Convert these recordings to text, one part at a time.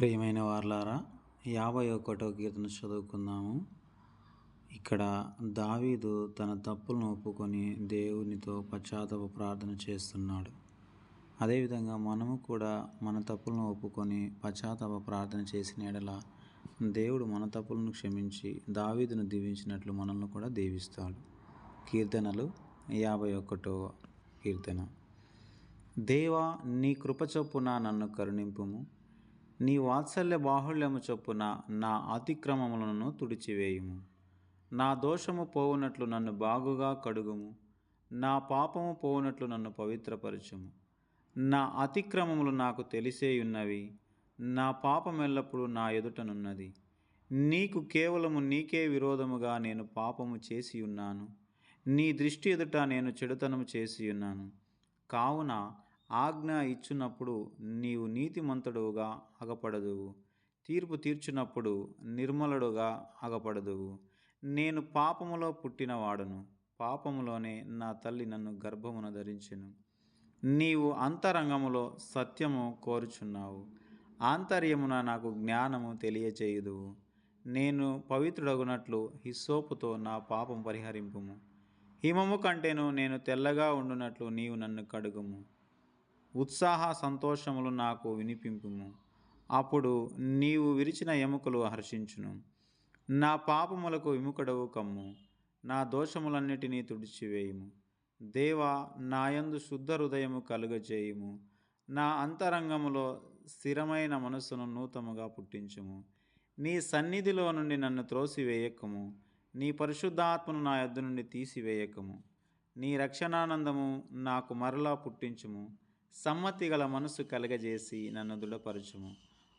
ప్రియమైన వార్లారా యాభై ఒకటో కీర్తన చదువుకుందాము. ఇక్కడ దావీదు తన తప్పులను ఒప్పుకొని దేవునితో పశ్చాత్తాప ప్రార్థన చేస్తున్నాడు. అదేవిధంగా మనము కూడా మన తప్పులను ఒప్పుకొని పశ్చాత్తాప ప్రార్థన చేసిన ఎడల దేవుడు మన తప్పులను క్షమించి దావీదును దీవించినట్లు మనల్ని కూడా దీవిస్తాడు. కీర్తనలు యాభై ఒకటో కీర్తన. దేవా నీ కృప చొప్పున నన్ను కరుణింపుము. నీ వాత్సల్య బాహుళ్యము చొప్పున నా అతిక్రమములను తుడిచివేయుము. నా దోషము పోవునట్లు నన్ను బాగుగా కడుగుము. నా పాపము పోవునట్లు నన్ను పవిత్రపరచుము. నా అతిక్రమములు నాకు తెలిసేయున్నవి. నా పాపం ఎల్లప్పుడూ నా ఎదుటనున్నది. నీకు కేవలము నీకే విరోధముగా నేను పాపము చేసి ఉన్నాను నీ దృష్టి ఎదుట నేను చెడుతనము చేసి ఉన్నాను కావున ఆజ్ఞ ఇచ్చినప్పుడు నీవు నీతిమంతుడుగా అగపడదువు తీర్పు తీర్చినప్పుడు నిర్మలుడుగా అగపడదువు నేను పాపములో పుట్టినవాడను. పాపములోనే నా తల్లి నన్ను గర్భమున ధరించెను. నీవు అంతరంగములో సత్యము కోరుచున్నావు. ఆంతర్యమున నాకు జ్ఞానము తెలియచేయుదువు నేను పవిత్రుడగునట్లు హిస్సోపుతో నా పాపం పరిహరింపుము. హిమము కంటేను నేను తెల్లగా ఉండునట్లు నీవు నన్ను కడుగుము. ఉత్సాహ సంతోషములు నాకు వినిపింపుము. అప్పుడు నీవు విరిచిన ఎముకలు హర్షించును. నా పాపములకు విముఖడవు కమ్ము. నా దోషములన్నిటినీ తుడిచివేయుము. దేవ నాయందు శుద్ధ హృదయము కలుగజేయుము. నా అంతరంగములో స్థిరమైన మనస్సును నూతముగా పుట్టించుము. నీ సన్నిధిలో నుండి నన్ను త్రోసివేయకము. నీ పరిశుద్ధాత్మను నా యొద్ద నుండి తీసివేయకము. నీ రక్షణానందము నాకు మరలా పుట్టించుము. సమ్మతి గల మనసు కలగజేసి నన్ను దృఢపరచుము.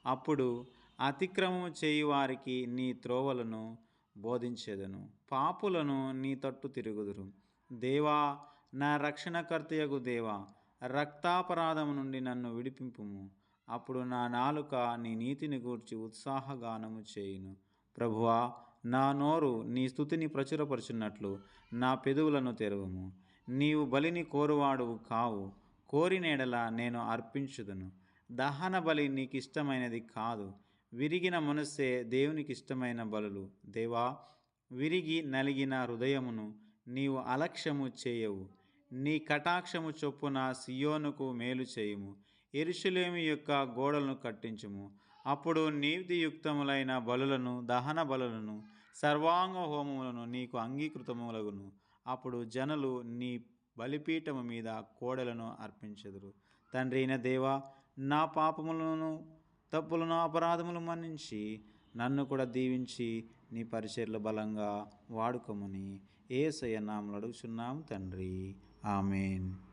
అప్పుడు అతిక్రమము చేయి వారికి నీ త్రోవలను బోధించేదను. పాపులను నీ తట్టు తిరుగుదురు. దేవా నా రక్షణకర్తయగు దేవా రక్తాపరాధము నుండి నన్ను విడిపింపుము. అప్పుడు నా నాలుక నీ నీతిని గూర్చి ఉత్సాహగానము చేయును. ప్రభువా నా నోరు నీ స్థుతిని ప్రచురపరుచున్నట్లు నా పెదవులను తెరవము. నీవు బలిని కోరువాడువు కావు. కోరినేడల నేను అర్పించుదును. దహన బలి నీకు ఇష్టమైనది కాదు. విరిగిన మనస్సే దేవునికి ఇష్టమైన బలులు. దేవా విరిగి నలిగిన హృదయమును నీవు అలక్ష్యము చేయవు. నీ కటాక్షము చొప్పున సియోనుకు మేలు చేయుము. ఎరుషులేమి యొక్క గోడలను కట్టించుము. అప్పుడు నీతియుక్తములైన బలులను దహన బలులను సర్వాంగ హోమములను నీకు అంగీకృతములగును అప్పుడు జనులు నీ బలిపీఠము మీద కోడలను అర్పించెదరు. తండ్రి అయిన దేవా నా పాపములను తప్పులను అపరాధములు మన్నించి నన్ను కూడా దీవించి నీ పరిచర్లు బలంగా వాడుకోమని ఏ నామలు అడుగుచున్నాం తండ్రి. ఆమెన్.